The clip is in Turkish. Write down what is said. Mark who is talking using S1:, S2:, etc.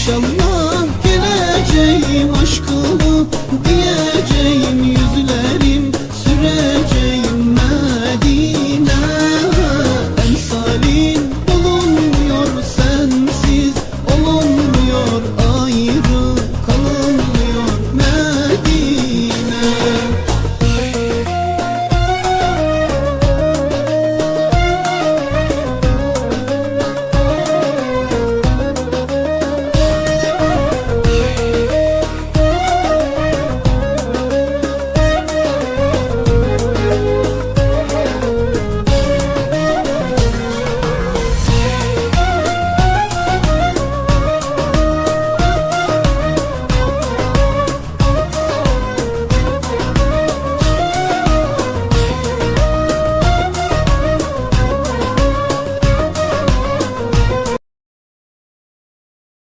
S1: İnşallah